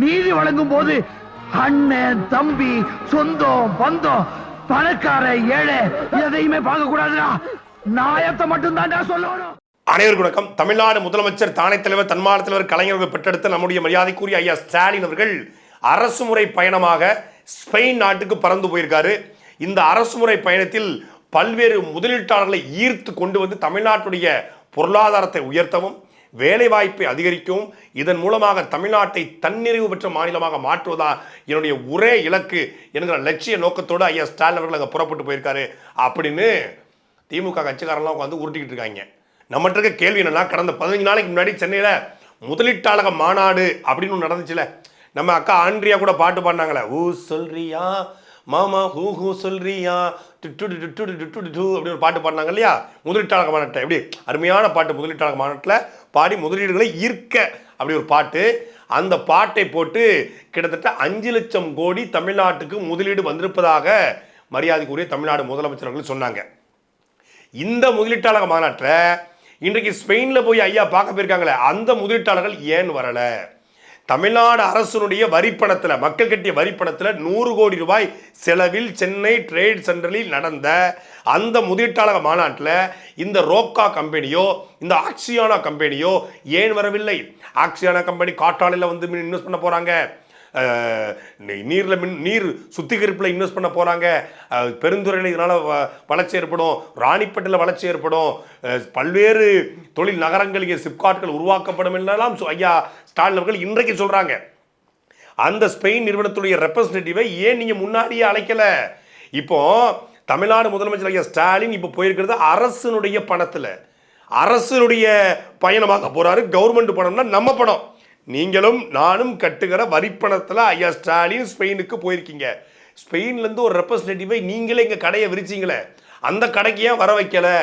நீதி வழங்கும் போது அண்ணன் தம்பி சொந்தம் பந்தம் பணக்கார ஏழை எதையுமே பார்க்க கூடாதுடா நாயத்தை மட்டும் தான்டா சொல்லணும். அனைவருக்கும் வணக்கம். தமிழ்நாடு முதலமைச்சர் தானே தலைவர் தன்மால தலைவர் கலைஞர்கள் பெற்றெடுத்த நம்முடைய மரியாதைக்குரிய ஐயா ஸ்டாலின் அவர்கள் அரசு முறை பயணமாக ஸ்பெயின் நாட்டுக்கு பறந்து போயிருக்காரு. இந்த அரசு முறை பயணத்தில் பல்வேறு முதலீட்டாளர்களை ஈர்த்து கொண்டு வந்து தமிழ்நாட்டுடைய பொருளாதாரத்தை உயர்த்தவும் வேலைவாய்ப்பை அதிகரிக்கும். இதன் மூலமாக தமிழ்நாட்டை தன்னிறைவு பெற்ற மாநிலமாக மாற்றுவதா என்னுடைய ஒரே இலக்கு என்கிற லட்சிய நோக்கத்தோடு ஐயா ஸ்டாலின் அவர்கள் அங்கே புறப்பட்டு போயிருக்காரு. அப்படின்னு திமுக கட்சிக்காரெல்லாம் உட்காந்து உருட்டிக்கிட்டு இருக்காங்க. நம்மகிட்ட இருக்க கேள்வி என்னன்னா கடந்த பதினஞ்சு நாளைக்கு முன்னாடி சென்னையில் முதலீட்டாளக மாநாடு அப்படின்னு ஒன்று நடந்துச்சுல. நம்ம அக்கா ஆண்ட்ரியா கூட பாட்டு பாடினாங்களே ஊ சொல்றியா? மாமா ஹூ ஹூ சொல்றியா? டிட்டு டிட்டு டிட்டு டிட்டு அப்படின்னு ஒரு பாட்டு பாடினாங்க இல்லையா? முதலீட்டாளக மாநாட்டை எப்படி? அருமையான பாட்டு முதலீட்டாளக மாநாட்டில் பாடி முதலீடுகளை ஈர்க்க அப்படி ஒரு பாட்டு. அந்த பாட்டை போட்டு கிட்டத்தட்ட அஞ்சு லட்சம் கோடி தமிழ்நாட்டுக்கு முதலீடு வந்திருப்பதாக மரியாதைக்குரிய தமிழ்நாடு முதலமைச்சர்கள் சொன்னாங்க. இந்த முதலீட்டாளர் மாநாட்டில் இன்றைக்கு ஸ்பெயினில் போய் ஐயா பார்க்க போயிருக்காங்களே அந்த முதலீட்டாளர்கள் ஏன் வரலை? தமிழ்நாடு அரசுடைய வரிப்பணத்தில் மக்கள் கட்டிய வரிப்பணத்தில் நூறு கோடி ரூபாய் செலவில் சென்னை ட்ரேட் சென்டரில் நடந்த அந்த முதலீட்டாளர் மாநாட்டில் இந்த ரோக்கா கம்பெனியோ இந்த ஆக்சியானா கம்பெனியோ ஏன் வரவில்லை? ஆக்சியானா கம்பெனி காற்றாலையில் வந்து இன்வெஸ்ட் பண்ண போகிறாங்க நீரில் மின் நீர் சுத்திகரிப்பில் இன்வெஸ்ட் பண்ண போகிறாங்க பெருந்துறையில் இதனால் வ- வளர்ச்சி ஏற்படும். ராணிப்பேட்டையில் வளர்ச்சி ஏற்படும். பல்வேறு தொழில் நகரங்களுக்கு சிப்காட்கள் உருவாக்கப்படும் என்றெல்லாம் ஐயா ஸ்டாலின் அவர்கள் இன்றைக்கு சொல்கிறாங்க அந்த ஸ்பெயின் நிறுவனத்துடைய ரெப்ரசன்டேட்டிவை ஏன் நீங்கள் முன்னாடியே அழைக்கலை? இப்போ தமிழ்நாடு முதலமைச்சர் ஐயா ஸ்டாலின் இப்போ போயிருக்கிறது அரசனுடைய பணத்தில். அரசனுடைய பயணமாக போகிறாரு கவர்மெண்ட் பணம்னா நம்ம பணம். நீங்களும் நானும் கட்டுகிற வரிப்பணத்தில் ஐயா ஸ்டாலின் ஸ்பெயினுக்கு போயிருக்கீங்க. ஸ்பெயின்லேருந்து ஒரு ரெப்ரஸன்டேட்டிவை நீங்களே எங்கள் கடையை விரிச்சிங்களே. அந்த கடைக்கு ஏன் வர வைக்கலை?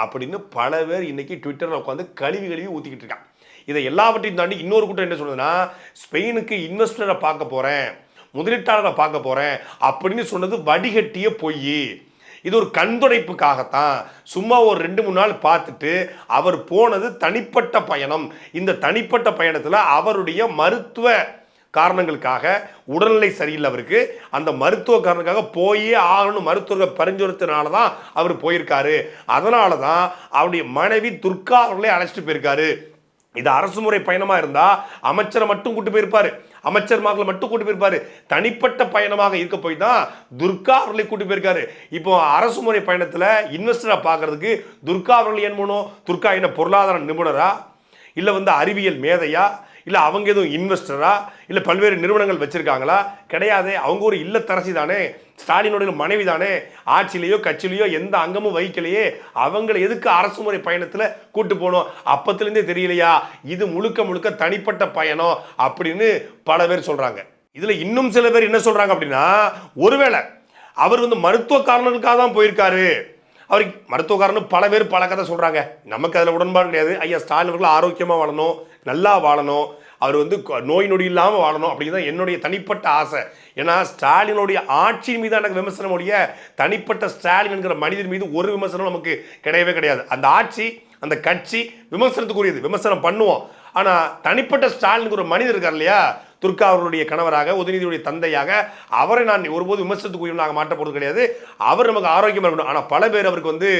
அப்படின்னு பல பேர் இன்றைக்கி ட்விட்டரில் உட்காந்து கழுவி கழுவி ஊற்றிக்கிட்டு இருக்கான் இதை எல்லாவற்றையும் தாண்டி இன்னொரு கூட்டம் என்ன சொல்லுதுன்னா ஸ்பெயினுக்கு இன்வெஸ்டரை பார்க்க போகிறேன் முதலீட்டாளரை பார்க்க போகிறேன் அப்படின்னு சொன்னது வடிகட்டிய பொய். இது ஒரு கண்துடைப்புக்காகத்தான். சும்மா ஒரு ரெண்டு மூணு நாள் பார்த்துட்டு அவர் போனது தனிப்பட்ட பயணம். இந்த தனிப்பட்ட பயணத்தில் அவருடைய மருத்துவ காரணங்களுக்காக உடல்நிலை சரியில்லை அவருக்கு. அந்த மருத்துவ காரணத்துக்காக போயே ஆகணும். மருத்துவர்கள் பரிந்துரைத்தனால தான் அவர் போயிருக்காரு. அதனால தான் அவருடைய மனைவி துர்கா அவர்களே அழைச்சிட்டு போயிருக்காரு. இது அரசு முறை பயணமாக இருந்தால் அமைச்சரை மட்டும் கூட்டு போயிருப்பாரு. அமைச்சர்மார்களை மட்டும் கூட்டி போயிருப்பாரு. தனிப்பட்ட பயணமாக இருக்க போய் தான் துர்கா அவர்களை கூட்டி போயிருக்காரு. இப்போ அரசு முறை பயணத்தில் இன்வெஸ்டரை பார்க்கறதுக்கு துர்கா அவர்கள் என் போனோம் துர்கா என்ன பொருளாதார நிபுணரா? இல்லை வந்து அறிவியல் மேதையா? இல்லை அவங்க எதுவும் இன்வெஸ்டரா இல்லை பல்வேறு நிறுவனங்கள் வச்சுருக்காங்களா? கிடையாது. அவங்க ஒரு இல்லத்தரசி தானே. ஸ்டாலினுடைய மனைவி தானே ஆட்சியிலேயோ கட்சியிலேயோ எந்த அங்கமும் வகிக்கலையே. அவங்களை எதுக்கு அரசு முறை பயணத்தில் கூட்டு போகணும் அப்பத்துலேருந்தே தெரியலையா? இது முழுக்க முழுக்க தனிப்பட்ட பயணம் அப்படின்னு பல பேர் சொல்கிறாங்க இதில் இன்னும் சில பேர் என்ன சொல்கிறாங்க அப்படின்னா ஒருவேளை அவர் வந்து மருத்துவ காரணங்களுக்காக தான் போயிருக்காரு. அவருக்கு மருத்துவக்காரன்னு பல பேர் பல கதை சொல்கிறாங்க நமக்கு அதில் உடன்பாடு கிடையாது. ஐயா ஸ்டாலின் அவர்கள் ஆரோக்கியமாக வாழணும் நல்லா வாழணும். அவர் வந்து நோய் நொடி இல்லாமல் வாழணும் அப்படிங்கிறது என்னுடைய தனிப்பட்ட ஆசை. ஏன்னா ஸ்டாலினுடைய ஆட்சி மீது எனக்கு விமர்சனம் உடைய தனிப்பட்ட ஸ்டாலின் என்கிற மனிதர் மீது ஒரு விமர்சனம் நமக்கு கிடையவே கிடையாது. அந்த ஆட்சி அந்த கட்சி விமர்சனத்துக்குரியது. விமர்சனம் பண்ணுவோம். ஆனால் தனிப்பட்ட ஸ்டாலினுக்கு ஒரு மனிதர் இருக்கார் இல்லையா? துர்கா அவர்களுடைய கணவராக உதயநிதியுடைய தந்தையாக அவரை நான் ஒருபோது விமர்சனத்துக்குரியவனாக மாற்றப்படுவது கிடையாது. அவர் நமக்கு ஆரோக்கியமாக இருக்கணும். ஆனால் பல பேர் அவருக்கு வந்து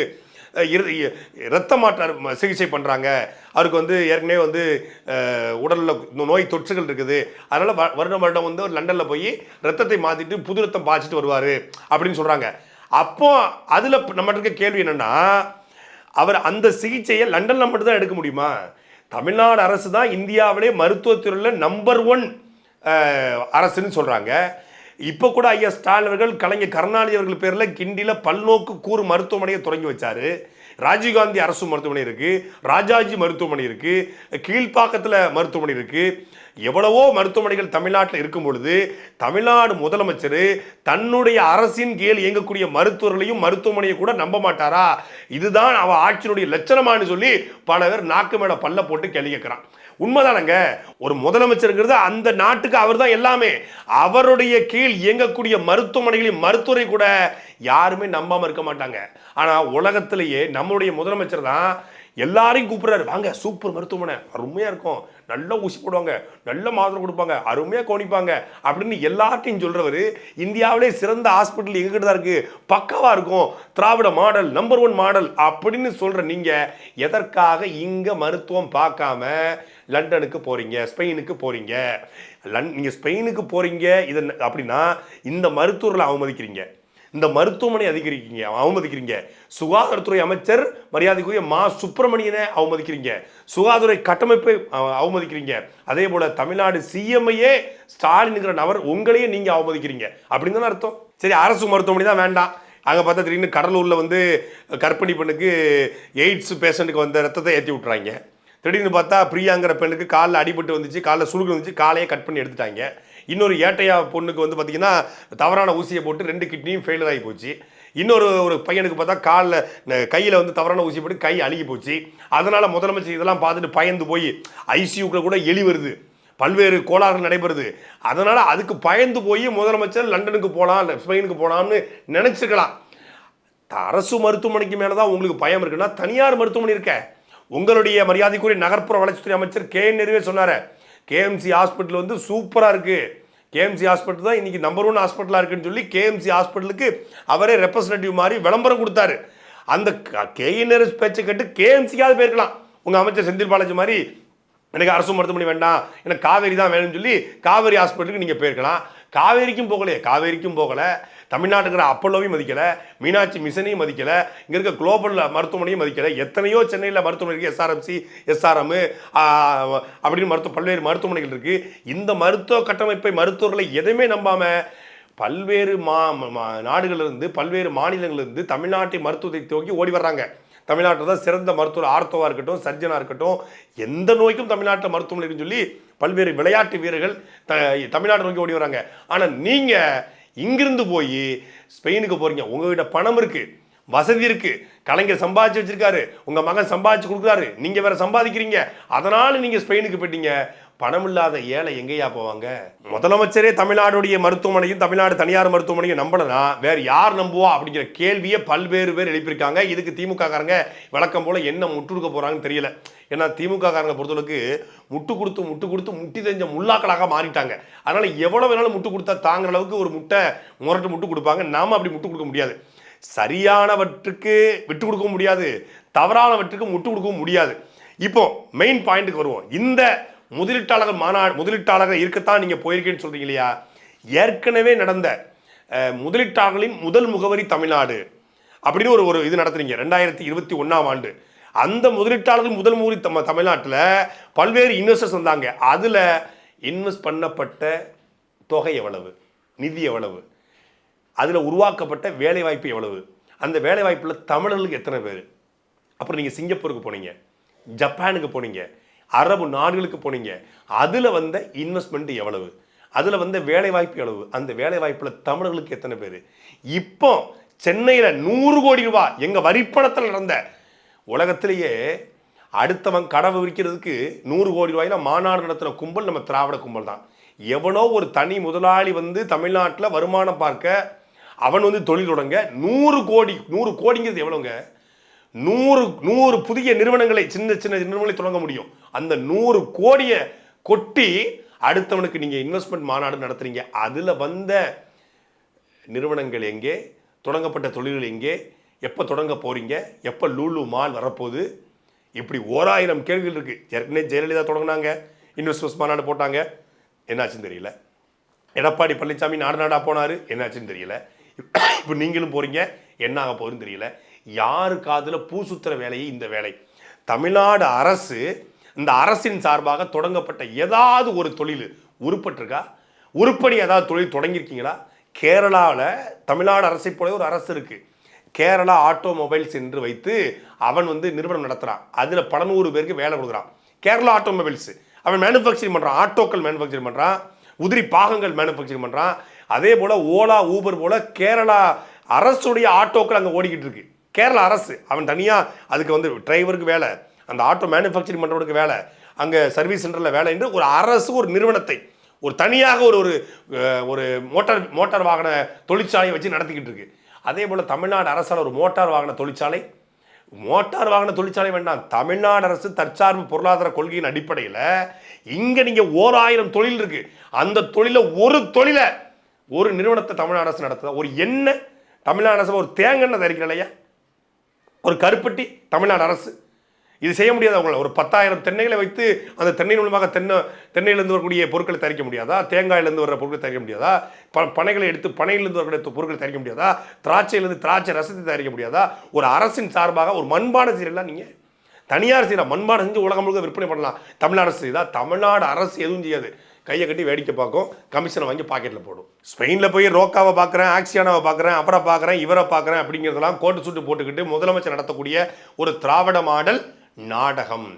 இரத்த மாற்ற சிகிச்சை பண்ணுறாங்க அவருக்கு வந்து ஏற்கனவே வந்து உடலில் நோய் தொற்றுகள் இருக்குது. அதனால் வ- வருடம் வருடம் வந்து லண்டனில் போய் ரத்தத்தை மாற்றிட்டு புது ரத்தம் பாய்ச்சிட்டு வருவார் அப்படின்னு சொல்கிறாங்க அப்போ அதில் நம்மகிட்ட இருக்க கேள்வி என்னென்னா அவர் அந்த சிகிச்சையை லண்டனில் மட்டும்தான் எடுக்க முடியுமா? தமிழ்நாடு அரசு தான் இந்தியாவிலே மருத்துவத்துறையில் நம்பர் ஒன் அரசுன்னு சொல்கிறாங்க இப்போ கூட ஐயா ஸ்டாலின் அவர்கள் கலைஞர் கருணாநிதி அவர்கள் பேரில் கிண்டியில் பல்நோக்கு கூறு மருத்துவமனையை தொடங்கி வச்சார். ராஜீவ்காந்தி அரசு மருத்துவமனை இருக்குது ராஜாஜி மருத்துவமனை இருக்குது கீழ்ப்பாக்கத்தில் மருத்துவமனை இருக்குது எவ்வளவோ மருத்துவமனைகள் தமிழ்நாட்டில் இருக்கும் பொழுது தமிழ்நாடு முதலமைச்சர் தன்னுடைய அரசின் கீழ் இயங்கக்கூடிய மருத்துவர்களையும் மருத்துவமனையை கூட நம்ப மாட்டாரா? இதுதான் அவள் ஆட்சியினுடைய லட்சணமான்னு சொல்லி பல பேர் நாக்கு மேல பல்ல போட்டு கேள்வி கேட்குறான் உண்மைதானங்க? ஒரு முதலமைச்சருங்கிறது அந்த நாட்டுக்கு அவர் தான் எல்லாமே. அவருடைய கீழ் இயங்கக்கூடிய மருத்துவமனைகளின் மருத்துவரை கூட யாருமே நம்பாமல் இருக்க மாட்டாங்க. ஆனால் உலகத்திலேயே நம்மளுடைய முதலமைச்சர் தான் எல்லாரையும் கூப்பிட்றாரு. வாங்க சூப்பர் மருத்துவமனை. அருமையாக இருக்கும். நல்ல ஊசி போடுவாங்க. நல்ல மாத்திரை கொடுப்பாங்க. அருமையாக கோணிப்பாங்க அப்படின்னு எல்லார்ட்டையும் சொல்கிறவர் இந்தியாவிலே சிறந்த ஹாஸ்பிட்டல் எங்ககிட்ட தான் இருக்குது பக்கவாக இருக்கும். Dravida model number one model அப்படின்னு சொல்கிற நீங்கள் எதற்காக இங்கே மருத்துவம் பார்க்காம லண்டனுக்கு போகிறீங்க ஸ்பெயினுக்கு போகிறீங்க லன் நீங்கள் ஸ்பெயினுக்கு போகிறீங்க இது அப்படின்னா இந்த மருத்துவர்களை அவமதிக்கிறீங்க. இந்த மருத்துவமனை அதிகரிக்கிறீங்க அவமதிக்கிறீங்க. சுகாதாரத்துறை அமைச்சர் மரியாதைக்குரிய மா. சுப்பிரமணியனை அவமதிக்கிறீங்க. சுகாதார கட்டமைப்பை அவமதிக்கிறீங்க. அதே போல தமிழ்நாடு சிஎம்ஐயே ஸ்டாலின்ங்கிற நபர் உங்களையே நீங்க அவமதிக்கிறீங்க. அப்படின்னு தானே அர்த்தம். சரி அரசு மருத்துவமனை தான் வேண்டாம். அங்கே பார்த்தா திடீர்னு கடலூரில் வந்து கர்ப்பிணி பெண்ணுக்கு எய்ட்ஸ் பேஷண்ட்டுக்கு வந்த ரத்தத்தை ஏற்றி விட்றாங்க திடீர்னு பார்த்தா பிரியாங்கிற பெண்ணுக்கு காலில் அடிபட்டு வந்துச்சு காலில் சுருகு வந்துச்சு காலையே கட் பண்ணி எடுத்துட்டாங்க. இன்னொரு ஏட்டையா பொண்ணுக்கு வந்து பார்த்தீங்கன்னா தவறான ஊசியை போட்டு ரெண்டு கிட்னியும் ஃபெயிலர் ஆகி போச்சு. இன்னொரு ஒரு பையனுக்கு பார்த்தா காலில் கையில் வந்து தவறான ஊசி போட்டு கை அழுகி போச்சு. அதனால் முதலமைச்சர் இதெல்லாம் பார்த்துட்டு பயந்து போய் ஐசியூக்குள்ள கூட எலி வருது. பல்வேறு கோளாறுகள் நடைபெறுது. அதனால் அதுக்கு பயந்து போய் முதலமைச்சர் லண்டனுக்கு போகலாம் ஸ்பெயினுக்கு போகலாம்னு நினச்சிருக்கலாம். அரசு மருத்துவமனைக்கு மேலே தான் உங்களுக்கு பயம் இருக்குன்னா தனியார் மருத்துவமனை இருக்க. உங்களுடைய மரியாதைக்குரிய நகர்ப்புற வளர்ச்சித்துறை அமைச்சர் கே நிறைவே சொன்னார். கேஎம்சி ஹாஸ்பிட்டல் வந்து சூப்பராக இருக்குது கேஎம்சி ஹாஸ்பிட்டல் தான் இன்னைக்கு நம்பர் ஒன் ஹாஸ்பிட்டலாக இருக்குன்னு சொல்லி கேஎம்சி ஹாஸ்பிட்டலுக்கு அவரே ரெப்ரசன்டேட்டிவ் மாதிரி விளம்பரம் கொடுத்தாரு. அந்த கேஎன்ஆர்எஸ் பேச்சை கேட்டு கேஎம்சிக்காவது போயிருக்கலாம். உங்கள் அமைச்சர் செந்தில் பாலாஜி மாதிரி எனக்கு அரசு மருத்துவமனை வேண்டாம் எனக்கு காவேரி தான் வேணும்னு சொல்லி காவேரி ஹாஸ்பிட்டலுக்கு நீங்கள் போயிருக்கலாம். காவேரிக்கும் போகலையே காவேரிக்கும் போகலை. தமிழ்நாட்டுக்கிற அப்பல்லோவையும் மதிக்கலை மீனாட்சி மிஷனையும் மதிக்கலை இங்கே இருக்க குளோபல் மருத்துவமனையும் மதிக்கலை எத்தனையோ சென்னையில் மருத்துவமனை இருக்குது எஸ்ஆர்எம்சி எஸ்ஆர்எம் அப்படின்னு மருத்துவ பல்வேறு மருத்துவமனைகள் இருக்குது இந்த மருத்துவ கட்டமைப்பை மருத்துவர்களை எதையுமே நம்பாமல் பல்வேறு மா நாடுகளிலிருந்து பல்வேறு மாநிலங்களிலிருந்து தமிழ்நாட்டை மருத்துவத்தை துவக்கி ஓடி வர்றாங்க. தமிழ்நாட்டில் தான் சிறந்த மருத்துவர் ஆர்த்தோவாக இருக்கட்டும் சர்ஜனாக இருக்கட்டும் எந்த நோய்க்கும் தமிழ்நாட்டில் மருத்துவமனை சொல்லி பல்வேறு விளையாட்டு வீரர்கள் த தமிழ்நாட்டை நோக்கி ஓடி வராங்க ஆனால் நீங்கள் இங்கிருந்து போய் ஸ்பெயினுக்கு போகிறீங்க உங்ககிட்ட பணம் இருக்குது வசதி இருக்குது கலைஞர் சம்பாதிச்சு வச்சிருக்காரு உங்கள் மகன் சம்பாதிச்சு கொடுக்குறாரு நீங்கள் வேறு சம்பாதிக்கிறீங்க. அதனால் நீங்கள் ஸ்பெயினுக்கு போயிட்டீங்க. பணம் இல்லாத ஏழை எங்கேயா போவாங்க? முதலமைச்சரே தமிழ்நாடுடைய மருத்துவமனையும் தமிழ்நாடு தனியார் மருத்துவமனையும் நம்பலனா வேற யார் நம்புவா? அப்படிங்கிற கேள்வியை பல்வேறு பேர் எழுப்பியிருக்காங்க. இதுக்கு திமுக காரங்க வழக்கம் போல என்ன முட்டு போறாங்கன்னு தெரியல. ஏன்னா திமுக காரங்க பொறுத்தளவுக்கு முட்டு கொடுத்து முட்டு கொடுத்து முட்டி தெரிஞ்ச முல்லாக்களாக மாறிட்டாங்க. அதனால எவ்வளவு வேணாலும் முட்டு கொடுத்தா தாங்குற அளவுக்கு ஒரு முட்டை முரட்டு முட்டு கொடுப்பாங்க. நாம அப்படி முட்டு கொடுக்க முடியாது. சரியானவற்றுக்கு விட்டு கொடுக்க முடியாது. தவறானவற்றுக்கு முட்டு கொடுக்கவும் முடியாது. இப்போ மெயின் பாயிண்ட்டுக்கு வருவோம். இந்த முதலீட்டாளர் மாநாடு முதலீட்டாளர்கள் இருக்கத்தான் நீங்கள் போயிருக்கேன்னு சொல்கிறீங்க இல்லையா? ஏற்கனவே நடந்த முதலீட்டாளர்களின் முதல் முகவரி தமிழ்நாடு அப்படின்னு ஒரு ஒரு இது நடத்துறீங்க ரெண்டாயிரத்தி இருபத்தி ஒன்றாம் ஆண்டு. அந்த முதலீட்டாளர்கள் முதல் முகவரி தம் தமிழ்நாட்டில் பல்வேறு இன்வெஸ்டர்ஸ் வந்தாங்க. அதில் இன்வெஸ்ட் பண்ணப்பட்ட தொகை எவ்வளவு? நிதி எவ்வளவு? அதில் உருவாக்கப்பட்ட வேலைவாய்ப்பு எவ்வளவு? அந்த வேலைவாய்ப்பில் தமிழர்களுக்கு எத்தனை பேர்? அப்புறம் நீங்கள் சிங்கப்பூருக்கு போனீங்க ஜப்பானுக்கு போனீங்க அரபு நாடுகளுக்கு போனீங்க அதில் வந்த இன்வெஸ்ட்மெண்ட் எவ்வளவு? அதில் வந்த வேலைவாய்ப்பு எவ்வளவு? அந்த வேலைவாய்ப்பில் தமிழர்களுக்கு எத்தனை பேர்? இப்போ சென்னையில் நூறு கோடி ரூபாய் எங்கள் வரிப்பணத்தில் நடந்த உலகத்திலேயே அடுத்தவன் கடவை விற்கிறதுக்கு நூறு கோடி ரூபாயில மாநாடு நடத்துகிற கும்பல் நம்ம திராவிட கும்பல் தான். எவனோ ஒரு தனி முதலாளி வந்து தமிழ்நாட்டில் வருமானம் பார்க்க அவன் வந்து தொழில் தொடங்க நூறு கோடி நூறு கோடிங்கிறது எவ்வளோங்க நூறு நூறு புதிய நிறுவனங்களை சின்ன சின்ன நிறுவனங்களை தொடங்க முடியும். அந்த நூறு கோடியை கொட்டி அடுத்தவனுக்கு நீங்கள் இன்வெஸ்ட்மெண்ட் மாநாடு நடத்துகிறீங்க அதில் வந்த நிறுவனங்கள் எங்கே? தொடங்கப்பட்ட தொழில்கள் எங்கே? எப்போ தொடங்க போகிறீங்க எப்போ லூலு மால் வரப்போகுது? இப்படி ஓராயிரம் கேள்விகள் இருக்குது ஏற்கனவே ஜெயலலிதா தொடங்கினாங்க. இன்வெஸ்டர்ஸ் மாநாடு போட்டாங்க. என்னாச்சுன்னு தெரியல. எடப்பாடி பழனிசாமி நாடு நாடாக போனார். என்னாச்சுன்னு தெரியல. இப்போ நீங்களும் போகிறீங்க என்ன ஆக போகுதுன்னு தெரியல. யாரு காதில் பூ சுத்துற வேலையை இந்த வேலை. தமிழ்நாடு அரசு இந்த அரசின் சார்பாக தொடங்கப்பட்ட ஏதாவது ஒரு தொழில் உருப்பட்டிருக்கா? உருப்படி ஏதாவது தொழில் தொடங்கியிருக்கீங்களா? கேரளாவில் தமிழ்நாடு அரசை போல ஒரு அரசு இருக்குது கேரளா ஆட்டோமொபைல்ஸ் என்று வைத்து அவன் வந்து நிறுவனம் நடத்துகிறான் அதில் பல நூறு பேருக்கு வேலை கொடுக்குறான். கேரளா ஆட்டோமொபைல்ஸ். அவன் மேனுஃபேக்சரிங் பண்ணுறான் ஆட்டோக்கள் மேனுஃபேக்சரிங் பண்ணுறான் உதிரி பாகங்கள் மேனுஃபேக்சரிங் பண்ணுறான் அதே போல் ஓலா ஊபர் போல் கேரளா அரசுடைய ஆட்டோக்கள் அங்கே ஓடிக்கிட்டு இருக்கு. கேரளா அரசு அவன் தனியாக அதுக்கு வந்து டிரைவருக்கு வேலை அந்த ஆட்டோ மேனுஃபேக்சரிங் பண்ணுறவனுக்கு வேலை அங்கே சர்வீஸ் சென்டரில் வேலை என்று ஒரு அரசு ஒரு நிறுவனத்தை ஒரு தனியாக ஒரு ஒரு ஒரு மோட்டார் மோட்டார் வாகன தொழிற்சாலையை வச்சு நடத்திக்கிட்டு இருக்கு. அதே போல் தமிழ்நாடு அரசால் ஒரு மோட்டார் வாகன தொழிற்சாலை மோட்டார் வாகன தொழிற்சாலை வேண்டாம் தமிழ்நாடு அரசு தற்சார்பு பொருளாதார கொள்கையின் அடிப்படையில் இங்கே நீங்கள் ஓர் ஆயிரம் தொழில் இருக்குது அந்த தொழிலை ஒரு தொழிலை ஒரு நிறுவனத்தை தமிழ்நாடு அரசு நடத்துதா? ஒரு எண்ணெய் தமிழ்நாடு அரசு ஒரு தேங்கெண்ணெய் தயாரிக்கிற இல்லையா? ஒரு கருப்பட்டி தமிழ்நாடு அரசு. இது செய்ய முடியாது அவங்கள ஒரு பத்தாயிரம் தென்னைகளை வைத்து அந்த தென்னை மூலமாக தென்னை தென்னையிலேருந்து வரக்கூடிய பொருட்களை தயாரிக்க முடியாதா? தேங்காயிலேருந்து வர பொருட்களை தயாரிக்க முடியாதா? ப பனைகளை எடுத்து பனையிலிருந்து வரக்கூடிய பொருட்களை தயாரிக்க முடியாதா? திராட்சையிலேருந்து திராட்சை ரசத்தை தயாரிக்க முடியாதா? ஒரு அரசின் சார்பாக ஒரு மண்பான சீரெல்லாம் நீங்கள் தனியார் செய்யற மண்பானை செஞ்சு உலகம் முழுக்க விற்பனை பண்ணலாம். தமிழ்நாடு அரசு செய்தா? தமிழ்நாடு அரசு எதுவும் செய்யாது. கையை கட்டி வேடிக்கை பார்க்கும் கமிஷனை வாங்கி பாக்கெட்டில் போடும். ஸ்பெயினில் போய் ரோக்காவை பார்க்குறேன் ஆக்சியானாவை பார்க்குறேன் அவரை பார்க்குறேன் இவரை பார்க்குறேன் அப்படிங்கிறதெல்லாம் கோட்டு சுட்டு போட்டுக்கிட்டு முதலமைச்சர் நடத்தக்கூடிய ஒரு திராவிட மாடல் நாடகம்.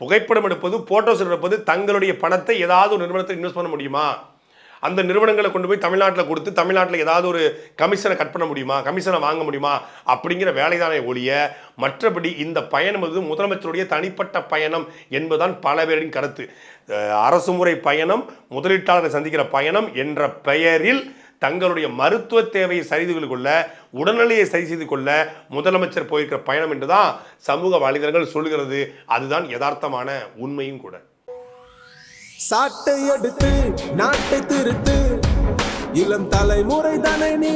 புகைப்படம் எடுப்பது போட்டோஸ் எடுப்பது தங்களுடைய பணத்தை ஏதாவது ஒரு நிறுவனத்தில் இன்வெஸ்ட் பண்ண முடியுமா? அந்த நிறுவனங்களை கொண்டு போய் தமிழ்நாட்டில் கொடுத்து தமிழ்நாட்டில் ஏதாவது ஒரு கமிஷனை கட் பண்ண முடியுமா? கமிஷனை வாங்க முடியுமா? அப்படிங்கிற வேலைதானே ஒழிய மற்றபடி இந்த பயணம் வந்து முதலமைச்சருடைய தனிப்பட்ட பயணம் என்பதுதான் பல பேரின் கருத்து. அரசு முறை பயணம் முதலீட்டாளரை சந்திக்கிற பயணம் என்ற பெயரில் தங்களுடைய மருத்துவ தேவையை சரி செய்து கொள்ள உடல்நிலையை சரி செய்து கொள்ள முதலமைச்சர் போயிருக்கிற பயணம் என்றுதான் சமூக வலைதளங்கள் சொல்கிறது அதுதான் யதார்த்தமான உண்மையும் கூட. சாட்டை எடுத்து நாட்டை திருத்து இளம் தலைமுறை தானே நீ